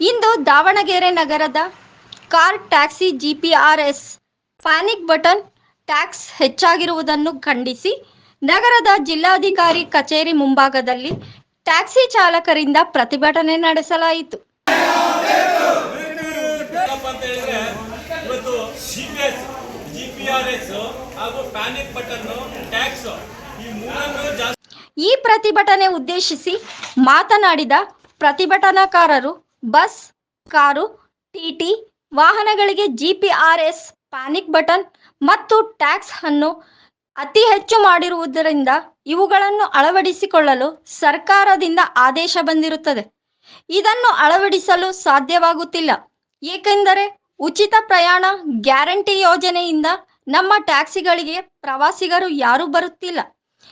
ಇಂದು ದಾವಣಗೆರೆ ನಗರದ car taxi GPRS panic button tax ಹೆಚ್ಚಾಗಿರುವುದನ್ನು ಖಂಡಿಸಿ ನಗರದ ಜಿಲ್ಲಾಧಿಕಾರಿ ಕಚೇರಿ ಮುಂಭಾಗದಲ್ಲಿ ಟ್ಯಾಕ್ಸಿ ಚಾಲಕರಿಂದ ಪ್ರತಿಭಟನೆ ನಡೆಸಲಾಯಿತು. ಈ ಪ್ರತಿಭಟನೆ ಉದ್ದೇಶಿಸಿ ಮಾತನಾಡಿದ ಪ್ರತಿಭಟನಾಕಾರರು ಬಸ್, ಕಾರು ಟಿಟಿ ವಾಹನಗಳಿಗೆ ಜಿಪಿಆರ್ಎಸ್ ಪ್ಯಾನಿಕ್ ಬಟನ್ ಮತ್ತು ಟ್ಯಾಕ್ಸ್ ಅನ್ನು ಅತಿ ಹೆಚ್ಚು ಮಾಡಿರುವುದರಿಂದ ಇವುಗಳನ್ನು ಅಳವಡಿಸಿಕೊಳ್ಳಲು ಸರ್ಕಾರದಿಂದ ಆದೇಶ ಬಂದಿರುತ್ತದೆ. ಇದನ್ನು ಅಳವಡಿಸಲು ಸಾಧ್ಯವಾಗುತ್ತಿಲ್ಲ. ಏಕೆಂದರೆ ಉಚಿತ ಪ್ರಯಾಣ ಗ್ಯಾರಂಟಿ ಯೋಜನೆಯಿಂದ ನಮ್ಮ ಟ್ಯಾಕ್ಸಿಗಳಿಗೆ ಪ್ರವಾಸಿಗರು ಯಾರೂ ಬರುತ್ತಿಲ್ಲ.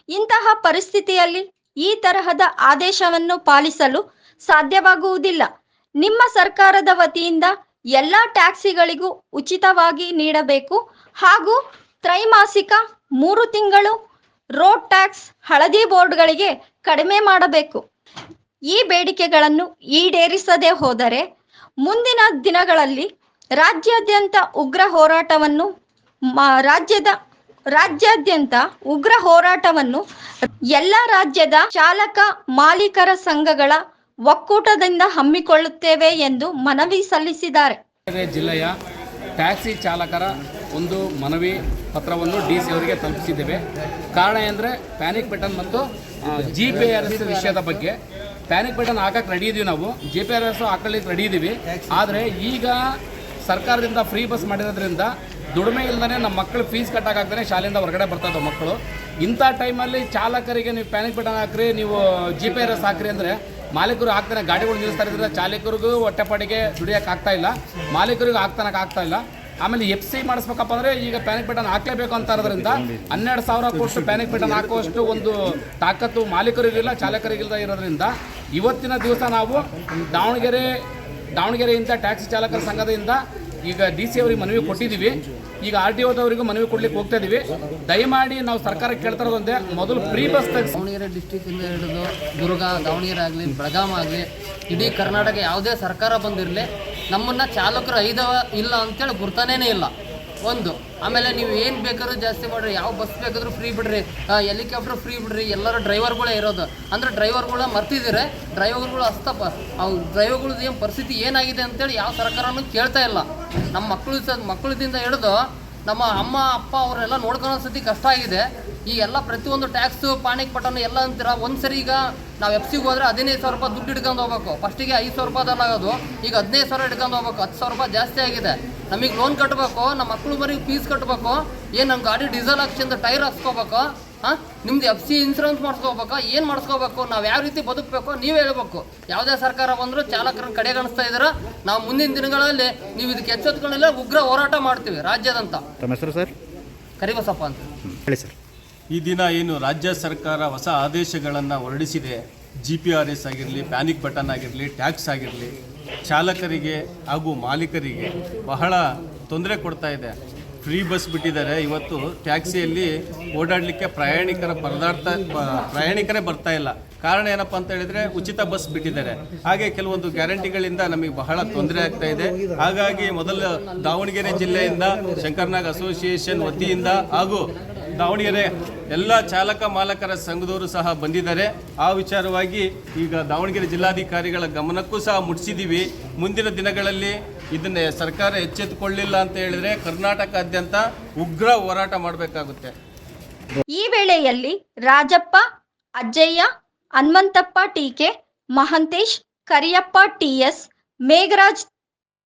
ಇಂತಹ ಪರಿಸ್ಥಿತಿಯಲ್ಲಿ ಈ ತರಹದ ಆದೇಶವನ್ನು ಪಾಲಿಸಲು ಸಾಧ್ಯವಾಗುವುದಿಲ್ಲ. ನಿಮ್ಮ ಸರ್ಕಾರದ ವತಿಯಿಂದ ಎಲ್ಲ ಟ್ಯಾಕ್ಸಿಗಳಿಗೂ ಉಚಿತವಾಗಿ ನೀಡಬೇಕು. ಹಾಗೂ ತ್ರೈಮಾಸಿಕ ಮೂರು ತಿಂಗಳು ರೋಡ್ ಟ್ಯಾಕ್ಸ್ ಹಳದಿ ಬೋರ್ಡ್ಗಳಿಗೆ ಕಡಿಮೆ ಮಾಡಬೇಕು. ಈ ಬೇಡಿಕೆಗಳನ್ನು ಈಡೇರಿಸದೆ ಹೋದರೆ ಮುಂದಿನ ದಿನಗಳಲ್ಲಿ ರಾಜ್ಯಾದ್ಯಂತ ಉಗ್ರ ಹೋರಾಟವನ್ನು ರಾಜ್ಯದ, ರಾಜ್ಯಾದ್ಯಂತ ಉಗ್ರ ಹೋರಾಟವನ್ನು ಎಲ್ಲ ರಾಜ್ಯದ ಚಾಲಕ ಮಾಲೀಕರ ಸಂಘಗಳ ಒಕ್ಕೂಟದಿಂದ ಹಮ್ಮಿಕೊಳ್ಳುತ್ತೇವೆ ಎಂದು ಮನವಿ ಸಲ್ಲಿಸಿದ್ದಾರೆ. ಜಿಲ್ಲೆಯ ಟ್ಯಾಕ್ಸಿ ಚಾಲಕರ ಒಂದು ಮನವಿ ಪತ್ರವನ್ನು ಡಿ ಸಿ ಅವರಿಗೆ ತಲುಪಿಸಿದ್ದೇವೆ. ಕಾರಣ ಅಂದರೆ ಪ್ಯಾನಿಕ್ ಬಟನ್ ಮತ್ತು ಜಿ ಪಿ ಆರ್ ಎಸ್ ವಿಷಯದ ಬಗ್ಗೆ ಪ್ಯಾನಿಕ್ ಬಟನ್ ಹಾಕಕ್ಕೆ ರೆಡಿ ಇದೀವಿ ನಾವು. ಜಿ ಪಿ ಆರ್ ಎಸ್ ಹಾಕೊಳ್ಳಿಕ್ಕೆ ರೆಡಿ ಇದ್ದೀವಿ ಆದರೆ ಈಗ ಸರ್ಕಾರದಿಂದ ಫ್ರೀ ಬಸ್ ಮಾಡಿರೋದ್ರಿಂದ ದುಡಿಮೆ ಇಲ್ಲದೇ ನಮ್ಮ ಮಕ್ಕಳು ಫೀಸ್ ಕಟ್ಟೋಕ್ಕಾಗ್ದೇ ಶಾಲೆಯಿಂದ ಹೊರಗಡೆ ಬರ್ತಾ ಮಕ್ಕಳು. ಇಂಥ ಟೈಮಲ್ಲಿ ಚಾಲಕರಿಗೆ ನೀವು ಪ್ಯಾನಿಕ್ ಬಟನ್ ಹಾಕ್ರಿ, ನೀವು ಜಿ ಪಿ ಆರ್ ಎಸ್ ಹಾಕ್ರಿ ಅಂದರೆ ಮಾಲೀಕರು ಹಾಕ್ತಾನೆ ಗಾಡಿಗಳು ನಿಲ್ಲಿಸ್ತಾ ಇದ್ರಿಂದ ಚಾಲಕರಿಗೂ ಹೊಟ್ಟೆಪಾಡಿಗೆ ದುಡಿಯೋಕೆ ಆಗ್ತಾ ಇಲ್ಲ. ಮಾಲೀಕರಿಗೂ ಹಾಕ್ತಾನಕ್ಕೆ ಆಗ್ತಾ ಇಲ್ಲ. ಆಮೇಲೆ ಎಫ್ ಸಿ ಮಾಡಿಸ್ಬೇಕಪ್ಪ ಅಂದರೆ ಈಗ ಪ್ಯಾನಿಕ್ ಬಟನ್ ಹಾಕ್ಲೇಬೇಕು ಅಂತ ಇರೋದ್ರಿಂದ ಹನ್ನೆರಡು ಸಾವಿರ ಕೋಟಿ ಪ್ಯಾನಿಕ್ ಬಟನ್ ಹಾಕುವಷ್ಟು ಒಂದು ತಾಕತ್ತು ಮಾಲೀಕರಿಗಿಲ್ಲ ಚಾಲಕರಿಗಿಲ್ಲದ ಇರೋದ್ರಿಂದ ಇವತ್ತಿನ ದಿವಸ ನಾವು ದಾವಣಗೆರೆ, ದಾವಣಗೆರೆಯಿಂದ ಟ್ಯಾಕ್ಸಿ ಚಾಲಕರ ಸಂಘದಿಂದ ಈಗ ಡಿ ಸಿ ಅವರಿಗೆ ಮನವಿ ಕೊಟ್ಟಿದ್ದೀವಿ. ಈಗ ಆರ್ ಟಿ ಓದವರಿಗೂ ಮನವಿ ಕೊಡ್ಲಿಕ್ಕೆ ಹೋಗ್ತಾ ಇದೀವಿ. ದಯಮಾಡಿ ನಾವು ಸರ್ಕಾರಕ್ಕೆ ಕೇಳ್ತಾ ಇರೋದಂದ್ರೆ ಮೊದಲು ಫ್ರೀ ಬಸ್ ತೆಗೆಸಿ ದಾವಣಗೆರೆ ಡಿಸ್ಟಿಕ್ಕಿಂದ ಹಿಡಿದು ದುರ್ಗ, ದಾವಣಗೆರೆ ಆಗಲಿ, ಬೆಳಗಾಂ ಆಗಲಿ, ಇಡೀ ಕರ್ನಾಟಕ ಯಾವುದೇ ಸರ್ಕಾರ ಬಂದಿರಲಿ, ನಮ್ಮನ್ನು ಚಾಲಕರು ಐದವ ಇಲ್ಲ ಅಂತೇಳಿ ಗುರ್ತಾನೇ ಇಲ್ಲ. ಒಂದು. ಆಮೇಲೆ ನೀವು ಏನು ಬೇಕಾದ್ರೂ ಜಾಸ್ತಿ ಮಾಡಿರಿ. ಯಾವ ಬಸ್ ಬೇಕಾದರೂ ಫ್ರೀ ಬಿಡ್ರಿ. ಹೆಲಿಕಾಪ್ಟರ್ ಫ್ರೀ ಬಿಡ್ರಿ. ಎಲ್ಲರೂ ಡ್ರೈವರ್ಗಳೇ ಇರೋದು. ಅಂದರೆ ಡ್ರೈವರ್ಗಳ ಮರ್ತಿದ್ದೀರಿ. ಡ್ರೈವರ್ಗಳು ಅಸ್ತಪ್ಪ ಅವು ಡ್ರೈವರ್ಗಳದ್ದು ಏನು ಪರಿಸ್ಥಿತಿ ಏನಾಗಿದೆ ಅಂತೇಳಿ ಯಾವ ಸರ್ಕಾರನೂ ಕೇಳ್ತಾ ಇಲ್ಲ. ನಮ್ಮ ಮಕ್ಕಳು ಮಕ್ಕಳದಿಂದ ಹಿಡಿದು ನಮ್ಮ ಅಮ್ಮ, ಅಪ್ಪ ಅವರೆಲ್ಲ ನೋಡ್ಕೊಳ್ಳೋ ಸತಿ ಕಷ್ಟ ಆಗಿದೆ. ಈ ಎಲ್ಲ ಪ್ರತಿಯೊಂದು ಟ್ಯಾಕ್ಸು ಪಾಣಿಕ್ ಪಟನ್ ಎಲ್ಲ ಅಂತೀರ? ಒಂದು ಸರಿ ಈಗ ನಾವು ಎಫ್ ಸಿಗೆ ಹೋದ್ರೆ ಹದಿನೈದು ಸಾವಿರ ರೂಪಾಯಿ ದುಡ್ಡು ಇಟ್ಕೊಂಡು ಹೋಗ್ಬೇಕು. ಫಸ್ಟಿಗೆ ಐದು ಸಾವಿರ ರೂಪಾಯಿ ಆಗೋದು ಈಗ ಹದಿನೈದು ಸಾವಿರ ಇಟ್ಕೊಂಡು ಹೋಗ್ಬೇಕು. ಹತ್ತು ಸಾವಿರ ರೂಪಾಯಿ ಜಾಸ್ತಿ ಆಗಿದೆ. ನಮಗೆ ಲೋನ್ ಕಟ್ಟಬೇಕು ನಮ್ಮ ಮಕ್ಕಳು ಮರಿಗೆ ಫೀಸ್ ಕಟ್ಟಬೇಕು ಏನು ನಮ್ಮ ಗಾಡಿ ಡೀಸೆಲ್ ಹಾಕ್ಸಿಂದ ಟೈರ್ ಹಾಕ್ಸ್ಕೋಬೇಕು ಹಾಂ? ನಿಮ್ದು ಎಫ್ ಸಿ ಇನ್ಸೂರೆನ್ಸ್ ಮಾಡಿಸ್ಕೋಬೇಕಾ ಏನು ಮಾಡ್ಸ್ಕೋಬೇಕು ನಾವು ಯಾವ ರೀತಿ ಬದುಕಬೇಕು ನೀವು ಹೇಳ್ಬೇಕು. ಯಾವುದೇ ಸರ್ಕಾರ ಬಂದರೂ ಚಾಲಕರನ್ನ ಕಡೆಗಣಿಸ್ತಾ ಇದ್ದೀರಾ ನಾವು ಮುಂದಿನ ದಿನಗಳಲ್ಲಿ ನೀವು ಇದಕ್ಕೆ ಎಚ್ಚೆತ್ಕೊಂಡಿಲ್ಲ ಉಗ್ರ ಹೋರಾಟ ಮಾಡ್ತೀವಿ ರಾಜ್ಯದಂತ ತಮ್ಮ ಹೆಸರು ಸರ್? ಕರಿಬಸಪ್ಪ ಅಂತ. ಹೇಳಿ ಸರ್. ಈ ದಿನ ಏನು ರಾಜ್ಯ ಸರ್ಕಾರ ಹೊಸ ಆದೇಶಗಳನ್ನು ಹೊರಡಿಸಿದೆ ಜಿ ಪಿ ಆರ್ ಎಸ್ ಆಗಿರಲಿ ಪ್ಯಾನಿಕ್ ಬಟನ್ ಆಗಿರಲಿ ಟ್ಯಾಕ್ಸ್ ಆಗಿರಲಿ, ಚಾಲಕರಿಗೆ ಹಾಗೂ ಮಾಲೀಕರಿಗೆ ಬಹಳ ತೊಂದರೆ ಕೊಡ್ತಾ ಇದೆ. ಫ್ರೀ ಬಸ್ ಬಿಟ್ಟಿದ್ದಾರೆ. ಇವತ್ತು ಟ್ಯಾಕ್ಸಿಯಲ್ಲಿ ಓಡಾಡಲಿಕ್ಕೆ ಪ್ರಯಾಣಿಕರ ಪರದಾಡ್ತ ಪ್ರಯಾಣಿಕರೇ ಬರ್ತಾ ಇಲ್ಲ. ಕಾರಣ ಏನಪ್ಪ ಅಂತ ಹೇಳಿದ್ರೆ ಉಚಿತ ಬಸ್ ಬಿಟ್ಟಿದ್ದಾರೆ. ಹಾಗೆ ಕೆಲವೊಂದು ಗ್ಯಾರಂಟಿಗಳಿಂದ ನಮಗೆ ಬಹಳ ತೊಂದರೆ ಆಗ್ತಾ ಇದೆ. ಹಾಗಾಗಿ ಮೊದಲು ದಾವಣಗೆರೆ ಜಿಲ್ಲೆಯಿಂದ ಶಂಕರ್ನಾಗ್ ಅಸೋಸಿಯೇಷನ್ ವತಿಯಿಂದ ಹಾಗೂ ದಾವಣಗೆರೆ ಎಲ್ಲ ಚಾಲಕ ಮಾಲಕರ ಸಂಘದವರು ಸಹ ಬಂದಿದ್ದಾರೆ. ಆ ವಿಚಾರವಾಗಿ ಈಗ ದಾವಣಗೆರೆ ಜಿಲ್ಲಾಧಿಕಾರಿಗಳ ಗಮನಕ್ಕೂ ಸಹ ಮುಟ್ಟಿಸಿದ್ದೀವಿ ಮುಂದಿನ ದಿನಗಳಲ್ಲಿ ಇದನ್ನೇ ಸರ್ಕಾರ ಎಚ್ಚೆತ್ತುಕೊಳ್ಳಿಲ್ಲ ಅಂತ ಹೇಳಿದ್ರೆ ಕರ್ನಾಟಕಾದ್ಯಂತ ಉಗ್ರ ಹೋರಾಟ ಮಾಡಬೇಕಾಗುತ್ತೆ. ಈ ವೇಳೆಯಲ್ಲಿ ರಾಜಪ್ಪ, ಅಜ್ಜಯ್ಯ, ಹನುಮಂತಪ್ಪ ಟೀಕೆ, ಮಹಂತೇಶ್, ಕರಿಯಪ್ಪ ಟಿಎಸ್ ಮೇಘರಾಜ್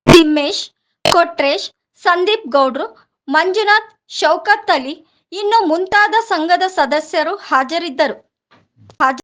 ತಿಮ್ಮೇಶ್, ಕೊಟ್ರೇಶ್, ಸಂದೀಪ್ ಗೌಡ್ರು, ಮಂಜುನಾಥ್, ಶೌಕತ್ ಅಲಿ ಇನ್ನು ಮುಂತಾದ ಸಂಘದ ಸದಸ್ಯರು ಹಾಜರಿದ್ದರು. ಹಾಜ